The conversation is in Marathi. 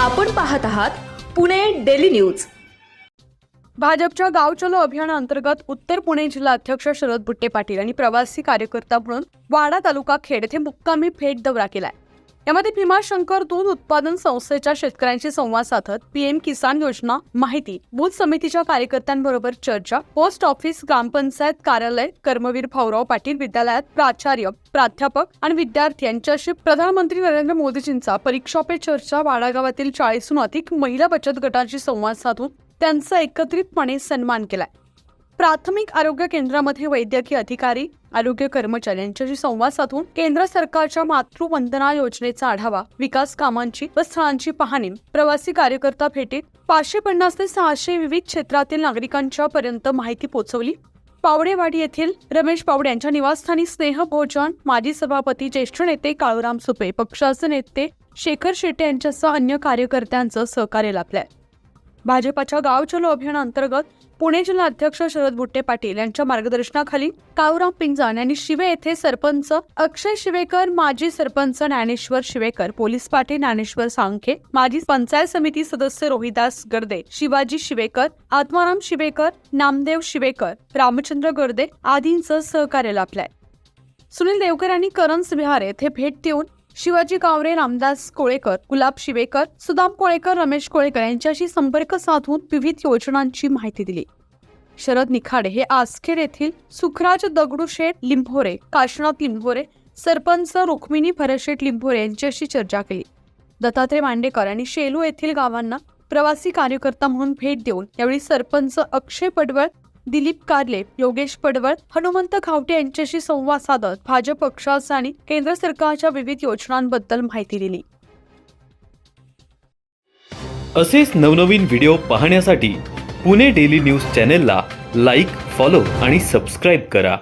आपण पाहत आहात पुणे डेली न्यूज. भाजपच्या गाव चलो अभियानाअंतर्गत उत्तर पुणे जिल्हा अध्यक्ष शरद बुट्टे पाटील आणि प्रवासी कार्यकर्ता म्हणून वाडा तालुका खेड येथे मुक्कामी भेट दौरा केलाय. यामध्ये भीमाशंकर दूध उत्पादन संस्थेच्या शेतकऱ्यांशी संवाद साधत पीएम किसान योजना माहिती बूथ समितीच्या कार्यकर्त्यांबरोबर चर्चा पोस्ट ऑफिस ग्रामपंचायत कार्यालय कर्मवीर भाऊराव पाटील विद्यालयात प्राचार्य प्राध्यापक आणि विद्यार्थी यांच्याशी प्रधानमंत्री नरेंद्र मोदीजींचा परीक्षा पे चर्चा वाडागावातील चाळीसहून अधिक महिला बचत गटांशी संवाद साधून त्यांचा एकत्रितपणे सन्मान केलाय. प्राथमिक आरोग्य केंद्रामध्ये वैद्यकीय अधिकारी आरोग्य कर्मचारी यांच्याशी संवाद साधून केंद्र सरकारच्या मातृवंदना योजनेचा आढावा विकास कामांची व स्थळांची पाहणी प्रवासी कार्यकर्ता भेटीत पाचशे पन्नास ते सहाशे विविध क्षेत्रातील नागरिकांच्या पर्यंत माहिती पोहोचवली पावडेवाडी येथील रमेश पावडे यांच्या निवासस्थानी स्नेह भोजन माजी सभापती ज्येष्ठ नेते काळूराम सुपे पक्षाचे नेते शेखर शेट्टे यांच्यासह अन्य कार्यकर्त्यांचं सहकार्य लाभलंय. भाजपाच्या गाव चलो अभियानाअंतर्गत पुणे जिल्हा अध्यक्ष शरद बुट्टे पाटील यांच्या मार्गदर्शनाखाली कावराम पिंजान यांनी शिवे येथे सरपंच अक्षय शिवेकर माजी सरपंच ज्ञानेश्वर शिवेकर पोलीस पाटील ज्ञानेश्वर सांखे माजी पंचायत समिती सदस्य रोहिदास गर्दे शिवाजी शिवेकर आत्माराम शिवेकर नामदेव शिवेकर रामचंद्र गर्दे आदींचं सहकार्य लाभलंय. सुनील देवकर यांनी करंज विहार येथे भेट देऊन शिवाजी कावरे रामदास कोळेकर गुलाब शिवेकर सुदाम कोळेकर रमेश कोळेकर यांच्याशी संपर्क साधून विविध योजनांची माहिती दिली. शरद निखाडे हे आसखेड येथील सुखराज दगडूशेठ लिंभोरे काशनाथ लिंभोरे सरपंच रुक्मिणी भरशेठ लिंभोरे यांच्याशी चर्चा केली. दत्तात्रय मांडेकर यांनी शेलू येथील गावांना प्रवासी कार्यकर्ता म्हणून भेट देऊन यावेळी सरपंच अक्षय पडवळ दिलीप कारले योगेश पडवळ हनुमंत खावटे यांच्याशी संवाद साधत भाजप पक्षाचा आणि केंद्र सरकारच्या विविध योजनांबद्दल माहिती दिली. असेच नवनवीन व्हिडिओ पाहण्यासाठी पुणे डेली न्यूज चॅनेलला लाईक फॉलो आणि सबस्क्राईब करा.